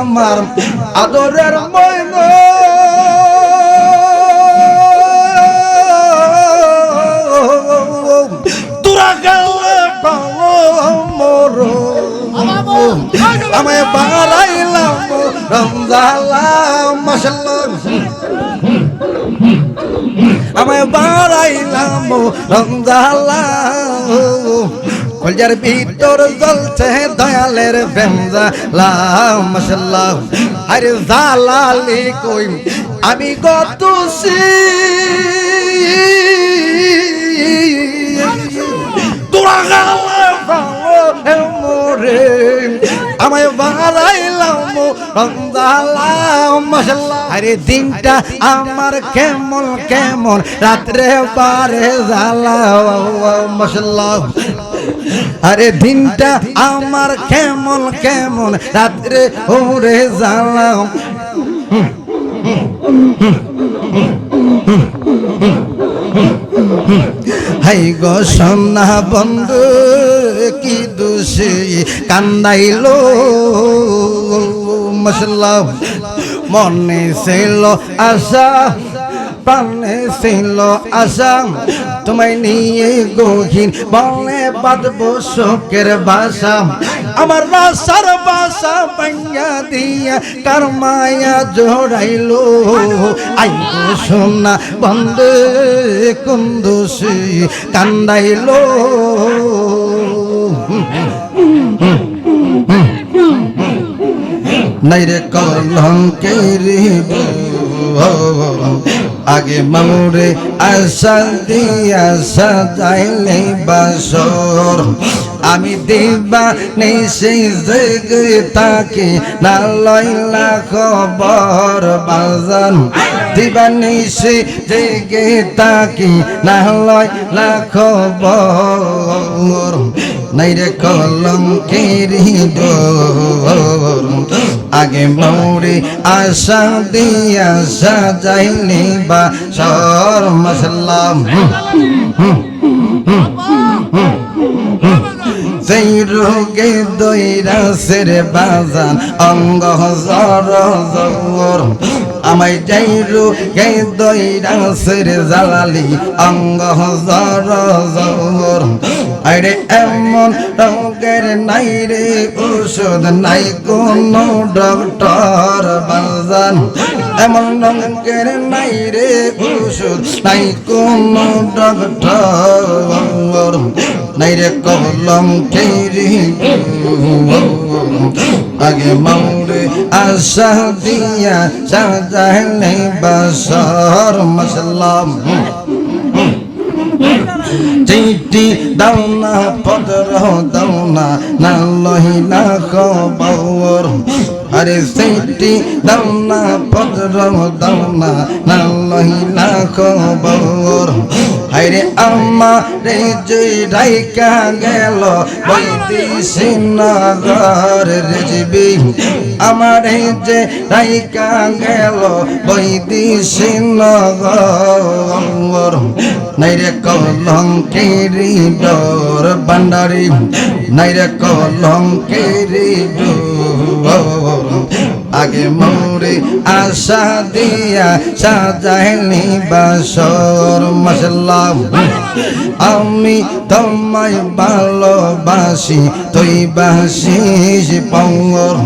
আমার আদরের ময়ন। তোরা গেলে মর আমায় বাড়াইলাম রমজালাম মাসাল্লাহ আমায় বাড়াইলাম রমজালাম কলজার ভিতর জ্বলছে দয়ালের বেমজালাম মাসাল্লাহ আরে জালালি কই আমি কত তোরা গেলে মোরে। আমায় বাড়াইলাম আরে দিনটা আমার কেমন কেমন? রাত্রে পারে জালাম মাসাল্লাহ আরে দিনটা আমার কেমন কেমন? রাত্রে ওরে জালাম হাই গো সন্না বন্ধু, কি দোষে কান্দাইলো। মশলা মনে ছিল আশা, প্রাণে ছিল আশা। তোমায় নিয়ে গহীন বলে বাঁধবো শোকের বাসা। আমার রাসার বাসা পাইয়া দিয়া কার মায়া জোড়াইলো। আই সোনা বন্দে কুন্দুসি কান্দাইলো। নাইরে কলঙ্কের আগে মামুরে আশা দিয়া সাজাইলে বাসর। আমি দিবা নেই সেই জেগে তাকে না লইলা খবর বাজান দিবা নেই সেই জেগে তাকে না লইলা খবর নাইরে কলঙ্কের ডোর আগে মৌরে আশা দিয়া সাজাইলে বা সর মশলাম সেই রোগে দৈরাসের বাজান, অঙ্গ জর জর আমায় যাই রোগে দৈরাসের জালালি অঙ্গ জর জর আরে এমন রোগের নাই রে, ওষুধ নাই কোন ডক্টর বাজান। এমন রোগের নাই রে, ওষুধ নাই কোন ডক্টর নাই রে কলম কেরি আগে মাউরে আশা দিয়া সাজাইলে বাসর মসলাম চিঠি দাও না পদর দাও না না লহি না খবর আরে চিঠি দাও না পদর দাও না না লহি না খবর আরে আমারে যে রাইকা গেল বৈদিশী নগর রেজবি। আমারে যে রাইকা গেল বৈদিশী নগর নাইরে কলঙ্কেরি ডোর বান্ডারি নাইরে কলঙ্কেরি ডোর। আল্লাহ আগে মোরে আশা দিয়া সাজাইনি বাসর মশলাম আমি তোমায় ভালোবাসি, তুই বাসিস পঙ্গর।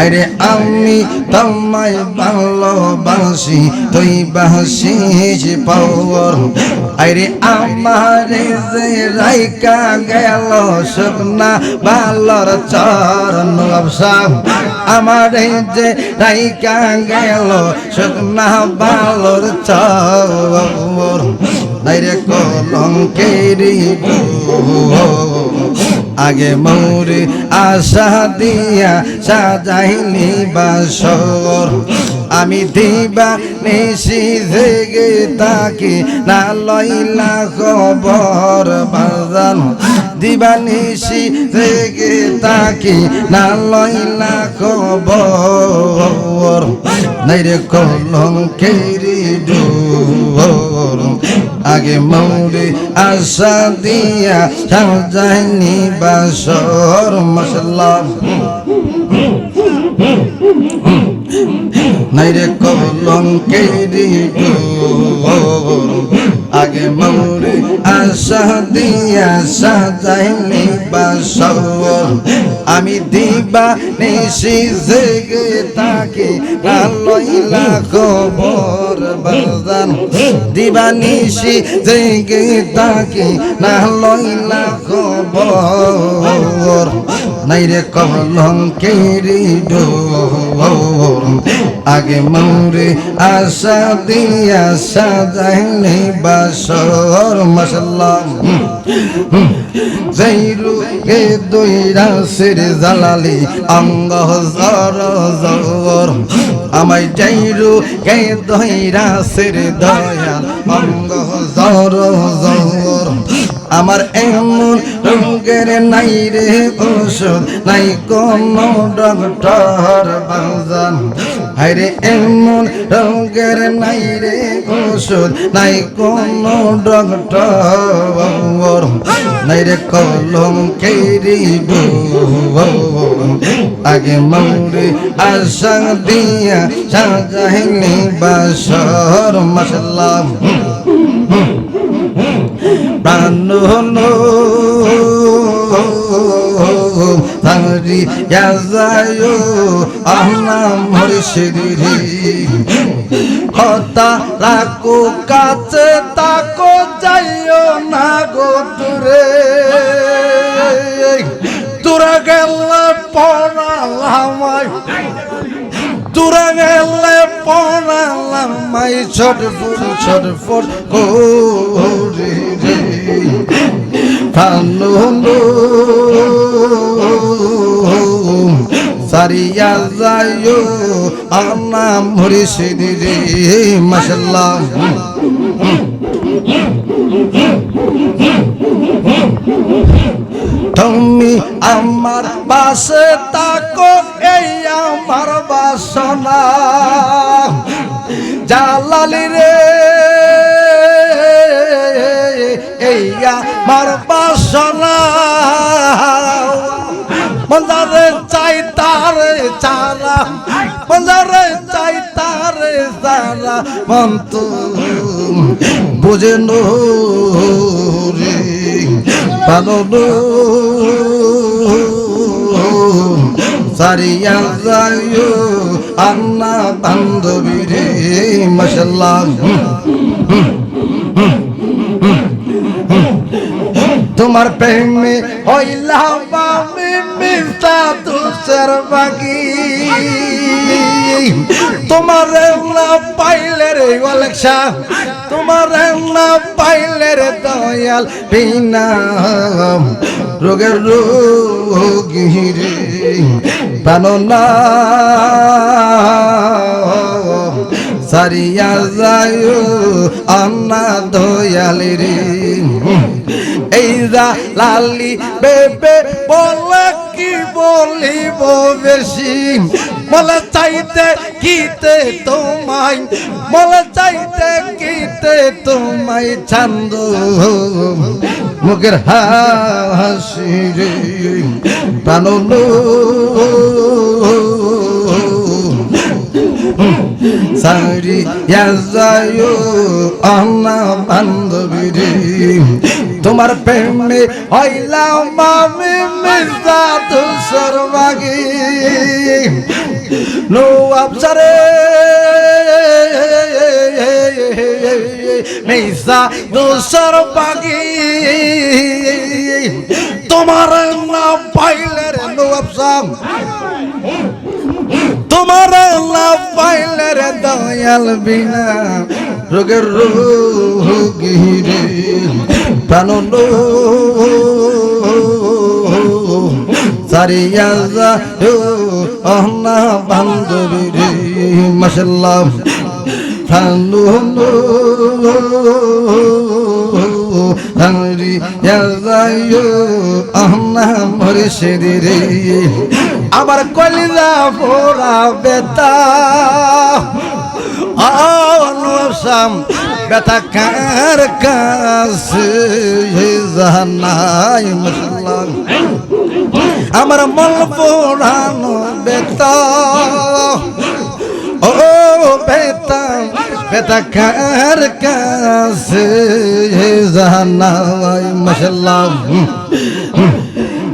আরে আমি তোমায় ভালোবাসি, তুই বাসিস পঙ্গর। আরে আমার যে রাইকা গেল শুকনা বালর চরণ আমার যে রাইকা গেল শুকনা বালোর চর। নাইরে কলঙ্কেরি আগে মৌরি আশা দিয়া সাজাইনি বাসর। আমি দিবা নিশি জেগে তাকে, না লইলা খবর বাজান। দিবা নিশি জেগে তাকে, না লইলা খবর। নাইরে কলঙ্কেরি ডোর। আগে মৌরে আশা দিয়া সাজাইনি বাসর মশলা নাই রে কলঙ্কেরি ডোর আগে মৌরে আশা দিয়া সাজাইলি বাসর আমি দিবা নিশি জেগে তাকে না লইলা খবর বাজান। দিবা নিশি জেগে তাকে না লইলা খবর নাই রে কলঙ্কেরি ডোর আগে মৌরে আশা দিয়া সাজাইলি বাসর, মশাল্লাহ। জৈরু গে দইরা সির জালালি অঙ্গ জর জর আমায় জৈরু গে দইরা সির দয়াল অঙ্গ জর জর আমার এমন রোগের নাই রে ওষুধ নাই কোন ডক্টর বাজান। হাইরে এমন রোগের নাই রে ওষুধ নাই কোন ডক্টর নাই রে কলম কেরি আগে মৌরে আশা দিয়া সাজাইনি বাসর মশলাম প্রাণ তারি যায় আহনা মুর্শিদি হতা রাখো কাছে, তাকো যাইও না গো দূরে। তোরা গেলে পড়ালামাই তোরা গেলে পড়ালামাই ছটফুট ছটফুট করে রে। প্রাণ সারিয়া যায় আনা মুর্শিদি রে, মাশাল্লাহ। তুমি আমার পাশে তাকো এই আমার বাসনা। জালালি রে। এই আমার বাসনা। বন্দারে চাই তারে চারা বন্দারে চাই তারে চারা মন্ত বুঝে রে। পালো সারিয়া যায় বান্ধবী রে মশাল্লাহ তোমার প্রেমে হইলাম তুষের বাকি তোমার না পাইলে রে অলেক্সা, তোমার না পাইলে রে দয়াল বিনা রোগের রোগী রে প্রাণ না সারিয়া যায় আন্না দয়ালি রে এই যা লালি বেবে বলে কি বলিব বেশি? বলে চাইতে কিতে তোমায়, বলে চাইতে কিতে তোমায় ছান্দ মুখের হাসি রে, প্রাণ সারি যায় আনা বান্ধবী তোমার প্রেমে হইলাম আমি মির্জা তুষর বাগি নো আফসারে মির্জা তুষর বাগি তোমার না পাইলে রে নো আফসাম তোমার লাভ পাইলে রে দয়াল বিনা। রোগের রোগী প্রাণ সারিয়া যা অহনা বান্ধবী রে আমার কলিজা পোড়া বেতা অনুসাম বেতা কার কাছে জানাই মুসলমান। আমার মল পোড়ানো বেতা ও বেতাকার কাছে জানাই মাশাল্লাহ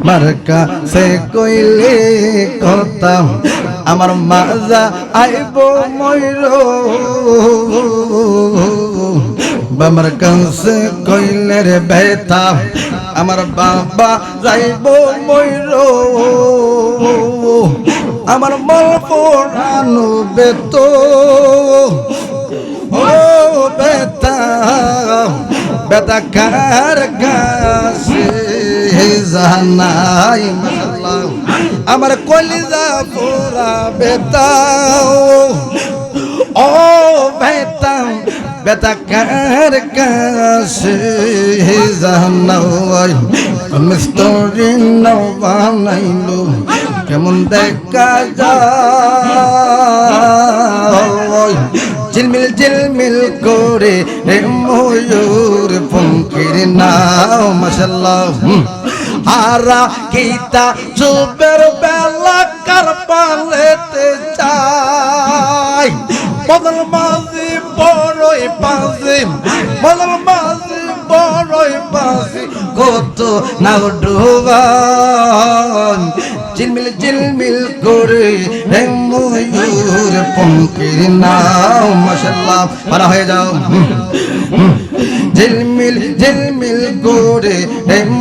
মার্কা সে কইলে কথা আমার মাজা আইব ময়ূর। বাবার কাছে কইলে রে বেতা আমার বাবা যাইব ময়ূর। আমার মল পোড়ানো বেত ও বেতা বেতা কার কাছে জানাই আমার কলিজা পোড়া বেতা ও বেতা বেতা কার কাছে? জানাই মিস্তরি নৌ বানাইলো কেমন দেখা যায়? ঝিলমিল ঝিলমিল করে রে ময়ূর পঙ্কির নাও মাসাল্লাহ আরা গীতা চুপের বেলা কার পালেতে চাই বদল মাঝি বড়ই পাজি বদল মাঝি বড়ই পাজি কত নাও ডুবান ঝিলমিল ঝিলমিল করে ময়ূর পঙ্কির নাও মাসাল্লাহ পারা হয়ে যাও। ঝিলমিল ঝিলমিল করে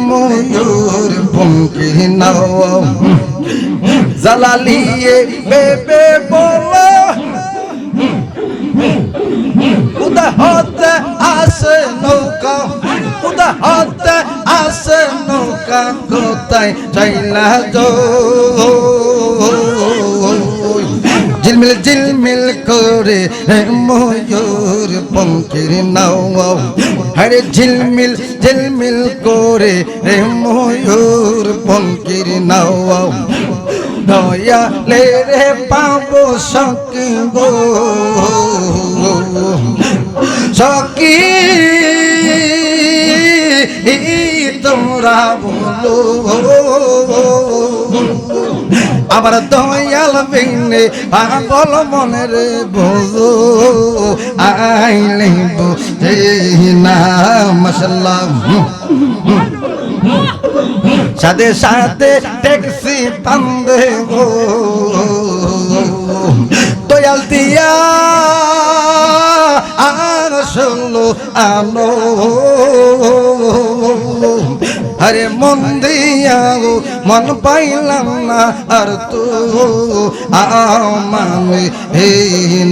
ময়ূর পঙ্কির নাও জালালিয়ে বেবে বলো। উদা হতে আসে নৌকা। উদা হতে আসে নৌকা। কোথায় চাইলা যো ঝিলমিল ঝিলমিল করে ময়ূর পঙ্কির নাও হরে ঝিলমিল ঝিলমিল করে হে ময়ূর পঙ্কির নাও দয়া লে রে পাবো সকি গো। সকি তোমরা বলো আবার দয়াল বিনে পাগল মনের বোঝো আইলে বুঝে না মশাল্লাহ সাথে সাথে ট্যাক্সি পান্দে গো। দয়াল দিয়া আর শুনলো আলো। আরে মন দিয়াও মন পাইলাম না, আর তো আমানে হে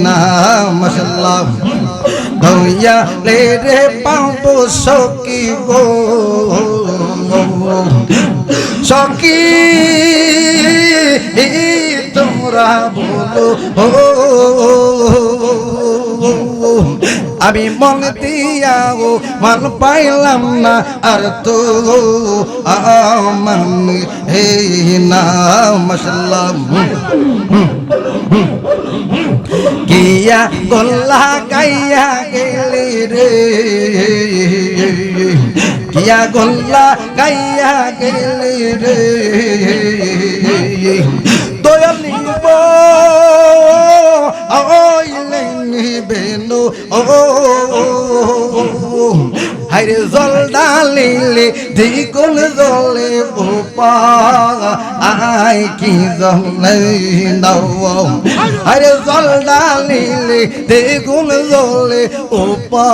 না মশাল্লাহ দইয়া লে রে পাবো সকি গো। সকি তোমরা বলো আমি মন দিয়াও মন পাইলাম না, আর তো আমান হে না মশাল্লাহ কিয়া গোল্লা গাইয়া গেলি রে? কিয়া গোল্লা গাইয়া গেলে রে। দয়ালিব ওইলে নিবেনো। ও হাইরে জল ডালিলে দ্বিগুণ জলে উপা আই কি জলে হাইরে জল ডালিলে দ্বিগুণ জলে উপা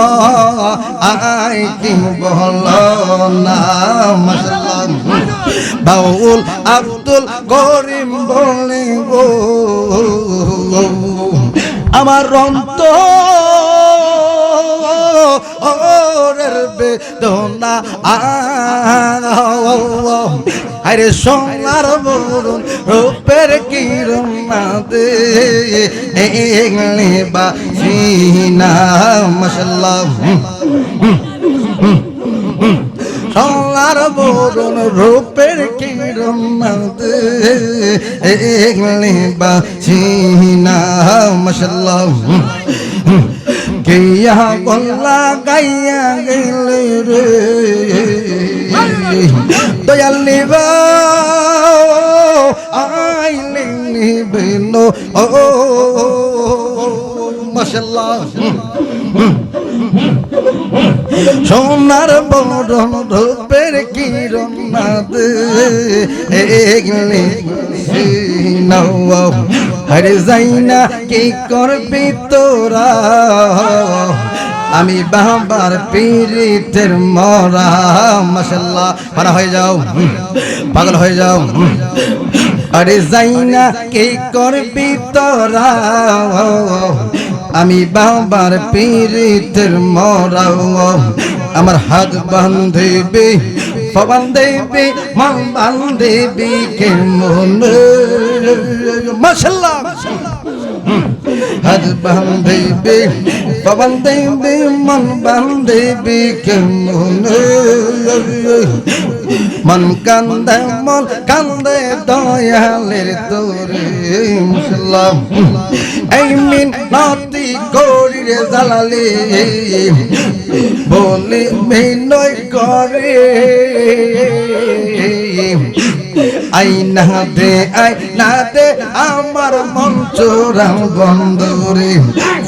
আই কি বল না বাউল আব্দুল করিম বলে গো আমার রন্ত ওরের বেদনা। আরে সোনার বরুণ, রূপের কিরণ দে। বা সিনা মশাল্লাহ। সোনার বরুণ, রূপের কিরণ দে। এগলে বা সিনা মশাল্লাহ। কিয়া গল্লা গাইয়া গেলে রে। দয়াল নিবা আইলে নিবেন। ও মাশাল্লাহ। সোনার বরণ রূপের কিরণ এগলে হরে যাইনা কি করবি তোরা? আমি বাবার পীরিতের মরা। মাশাল্লাহ, পারা হয়ে যাও। পাগল হয়ে যাও। আরে যাইনা কি করবি তোরা? আমি বাবার পীরিতের মরাও। আমার হাত বান্ধবি পবন দেবী মন বান্ধবী কে মন? মাশাল্লাহ হাত বান্ধবি পবন দেবী মন বান্ধবী কে মন? মন কান্দে মন কান্দে দয়ালের তোরে মুসলাম এই মিন নাতি গরিরে জালালি, বলি মিনয় করে। আই না দে আই না দে আমার মন চোরাও বন্ধুরে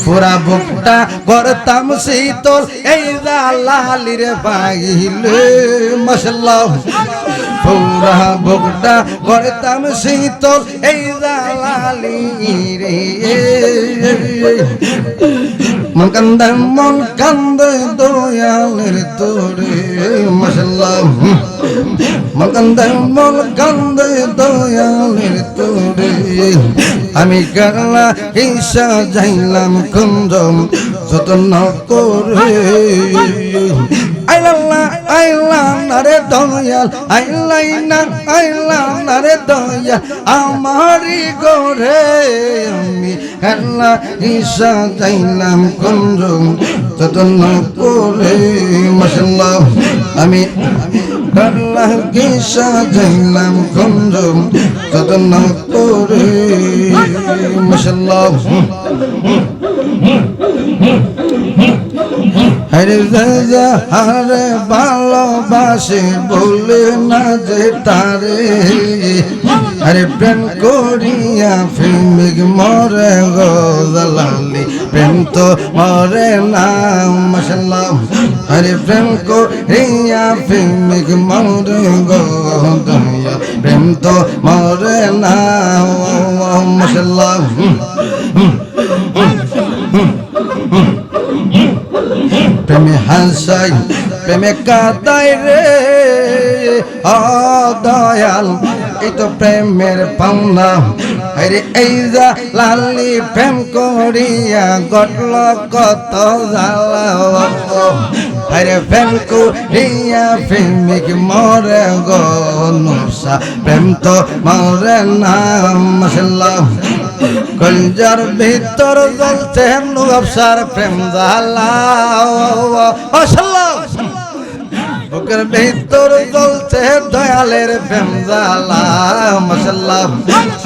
পুরা বুকটা করতাম শীতল, এই জালালির পাইলে মশলা পুরা বুকটা করতাম শীতল এই জালালি রে। মন কান্দে মন কান্দে দয়ালের তোরে। মশলা মন কান্দে মন কান্দে দয়ালের তোরে। আমি গালা হিসা যাইলাম কুঞ্জম, যতন করে। আইলাল্লা আইলা নারে দয়াল আইলাই না আইলা নারে দয়াল। আমারি গোরে আমি হেলা ঈশা যাইলাম কুঞ্জম যতন করে মাসাল্লাহ আমি আল্লাহ ঈশা যাইলাম কুঞ্জম যতন করে মাসাল্লাহ হরে রাজা হারে ভালোবাসে বলে না যে তারে। আরে প্রেম করিয়া প্রেমিক মরে গো জালালি, প্রেম তো মরে না আরে প্রেম করিয়া প্রেমিক মরে গো দয়া প্রেম তো মরে না মশাল্লাহ প্রেমে হাসাই, প্রেমে কাদাই রে। দয়াল, এই তো প্রেমের পাওনা। আরে এই যা লালি প্রেম করিয়া গটল কত জ্বালা আরে প্রেম করিয়া প্রেমিক মরে গো নসা প্রেম তো মরে না মশলা কলজার ভিতর জ্বলছে নবসার প্রেম জ্বালা বুকের ভিতর জ্বলছে দয়ালের প্রেম জ্বালা মশাল্লাহ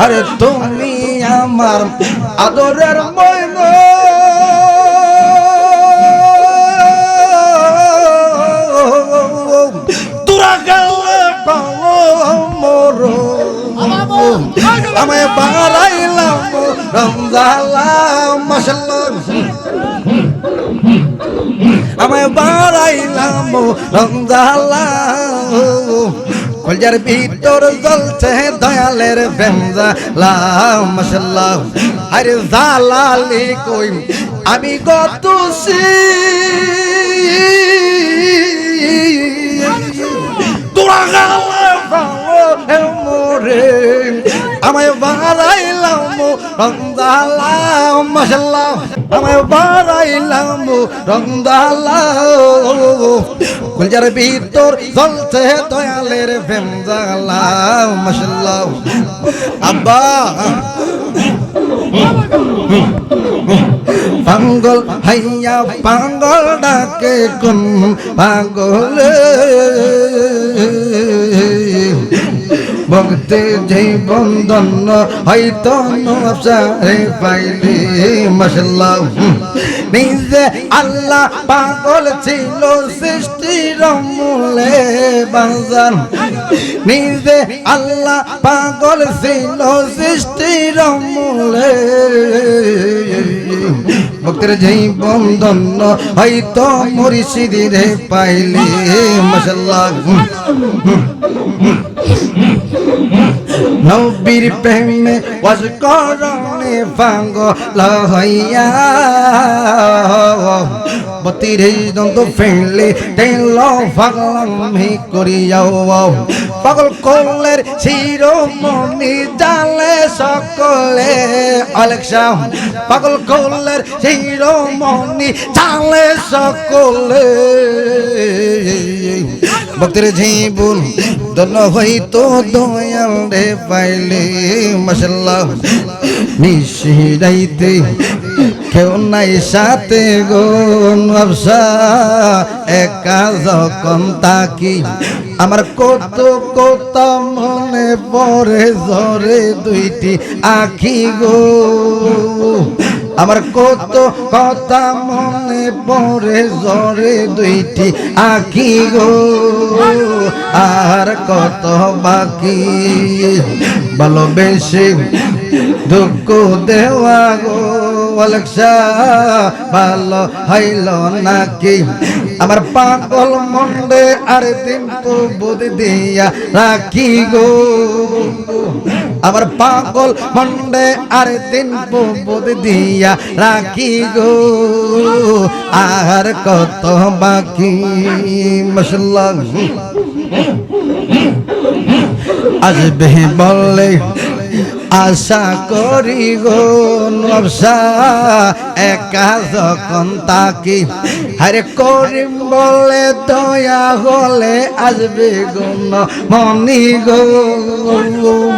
আরে তুমি আমার আদরের ময়ন আমায় বাড়াইলাম। রমজালাম মশাল্লাহ আমায় বাড়াইলাম, রমজালাম। কলজার ভিতর জ্বলছে দয়ালের বেমজালাম মশাল্লাহ আরে জালালি কই, আমি কত তোরা গেলে মোরে। আমায় বাড়াইলাম রমদালাম মশাল্লাহ। আমায় বাড়াইলাম রমদালাম কুলজার ভিতর চলছে দয়ালের ভেমজালাম মশাল্লাহ। আব্বা। পাগল হাইয়া, পাগল ডাকে কোন পাগল? ভক্তি জীবন ধন্য হয়তো নবসারে পাইলি মশলা নিজে আল্লাহ পাগল ছিল সৃষ্টির মূলে বাজান নিজে আল্লাহ পাগল ছিল সৃষ্টির মূলে। ভক্তের জীবন ধন্য হয়তো মুর্শিদিরে পাইলে মশাল্লাহ নবীর প্রেমে ওয়াজ করণে পাগল হইয়া বতির দন্ত ফেলে তেল পাগলামি করিয়াও। পাগল কলের শিরোমণি জালে সকলে অলেকশা পাগল কলের শিরোমণি জালে সকলে। ভক্তের জীবন দন হইতো দয়াল রে পাইলে মশাল্লাহ নিশিরাইতে কেউ নাই সাথে গো নবসা, একা যখন তাকি আমার কত কত মনে পড়ে জরে দুইটি আখি গো। আমার কত কথা মনে পড়ে জরে দুইটি আখি গো। আর কত বাকি, ভালোবেসে দুঃখ দেওয়া গো। অলেক্সা ভালো হইল নাকি? আমার পাগল মন্ডে আর দিন তো বুধ দিয়া রাখি গো। আমার পাগল মন্ডে আর দিন বোধ দিয়া রাখি গো। আর কত বাকি মশলা আসবে বলে আশা করি গো নবসা একা যখন তাকি আরে করিম বলে দয়া হলে আসবে গুণ, মনি গো।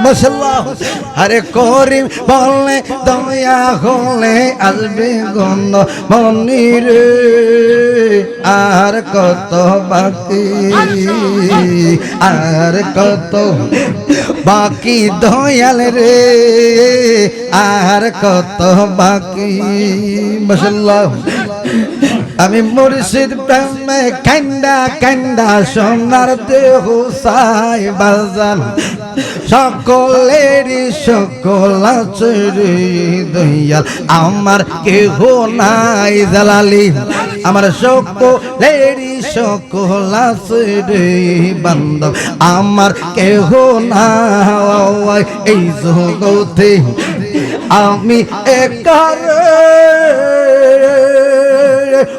মশলা আরে করিম বলে দয়া হলে আসবে গুণ, মনি রে। আর কত বাকি? আর কত বাকি দয়াল রে? আর কত বাকি? মশাল্লাহ আমি মুর্শিদ প্রেমে কান্দা কান্দা সোনার দেহ সাই বাজান। সকলেরই সকল আছে রে দয়াল। আমার কেহ নাই জালালি। আমার সকলেরই সকল আছে রে বান্ধব। আমার কেহ নাই এই জগতে। আমি একারে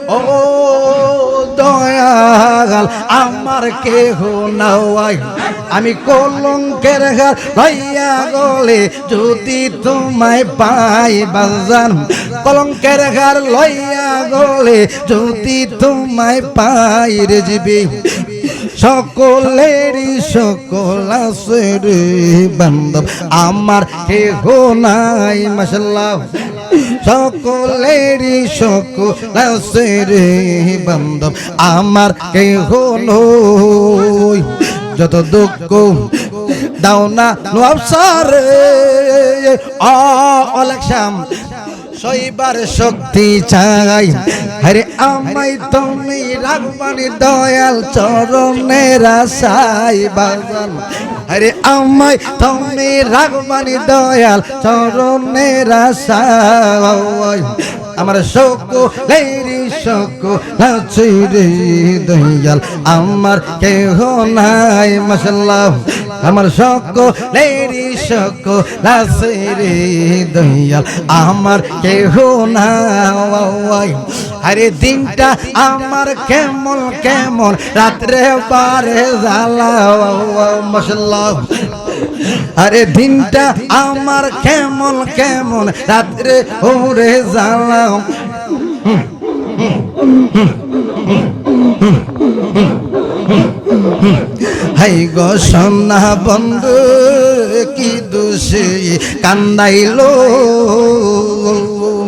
ও দয়াল আমার কেহ নাই আমি কলঙ্কের ঘর লইয়া গলে যদি তোমায় পাই বাজান। কলঙ্কের ঘর লইয়া গলে যদি তোমায় পাই রে যাবি সকলেরই সকল আছে রে বান্ধব, আমার কেহ নাই মাসাল্লাহ সকলেরই সকল আছে রে বান্ধব আমার কে হল যত দুঃখ দাও না নবসারে অলেকশাম সইবার শক্তি চাই। আরে আমায় তুমি রাখবানি দয়াল চরণের আশাই বাজান। আরে আমায় তুমি রাখবানি দয়াল চরণের আশাই আমার শোক, লেরি শোক লাচি রে দয়াল, আমার কেহ নাই মশাল্লাহ আমার শোক লেরি শোক রে দয়াল। আমার কেহ নাই আরে দিনটা আমার কেমন কেমন? রাত্রে পারে জ্বালা আরে দিনটা আমার কেমন কেমন? রাত্রে ওরে জ্বালা। হাই গো সন্না বন্ধু, কি দোষে কান্দাইলো?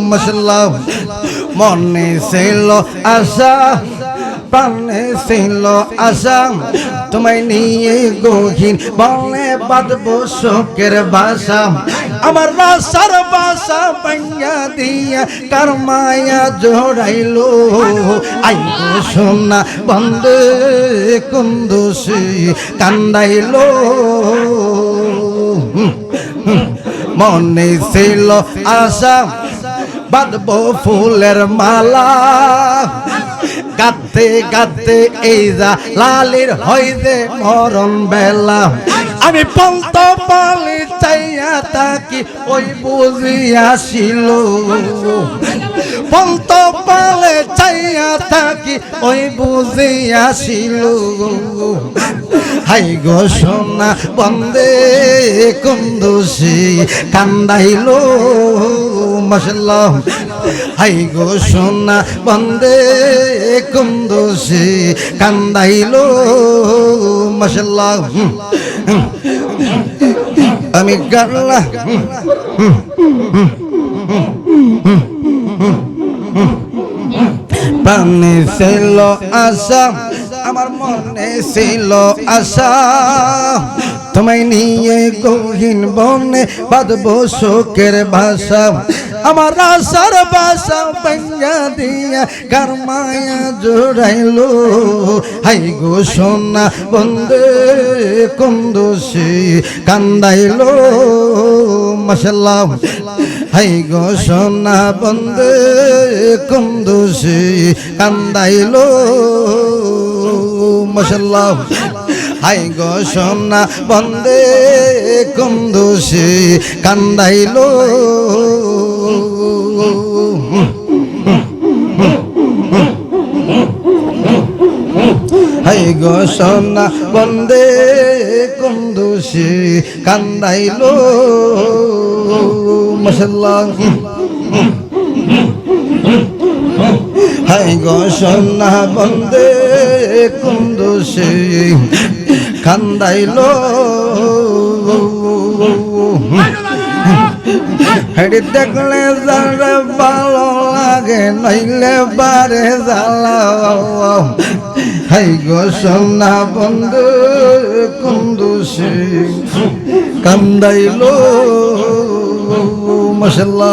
মশলা মনে ছিল আশা, প্রাণে ছিল আশা। তোমায় নিয়ে গহীন বলে বাঁধব শোকের বাসা, আমার রাসার বাসা পাইয়া দিয়া কার মায়া জোড়াইল। আই সোনা বন্দে কুন্দুষি কান্দাইল। মনে ছিল আশা বাঁধবো ফুলের মালা। গাতে গাতে এই যা লালির হইদে মরণ বেলা। আমি পন্ত পালি চাইয়া তাকি ওই বুঝিয়াছিল পন্ত পালে চাইয়া থাকি, ওই বুঝিয়াছিল হাই গো সোনা বন্দে কুন্দুসি, কান্দাইল। মশলা হাই গো সোনা, বন্দে কুন্দুসি, কান্দাইল মশলা আমি গাল্লা প্রাণে ছিল আশা, আমার মনে ছিল আশা। তোমায় নিয়ে গহীন বনে বাঁধব শোকের ভাষা। বাসা পাইয়া দিয়া কার মায়া জোড়াইলো হাই গো সোনা বন্দে কুন্দুসি কান্দাইলো মশলা হাই গো সোনা বন্দে কুন্দুসি কান্দাইলো মশলা হাই গো সোনা বন্দে কুন্দুসি কান্দাইলো। হাই গো সোনা বন্দে কুন্দুসি কান্দাইলো। মশলা হাই গো সোনা বন্দে কুন্দুসি কান্দাইলো। হেডি দেখলে যারে ভালো লাগে, নইলে বারে জ্বালা। হাই গো সোনা বন্ধু কুন্দুসি কান্দাইলো। মশলা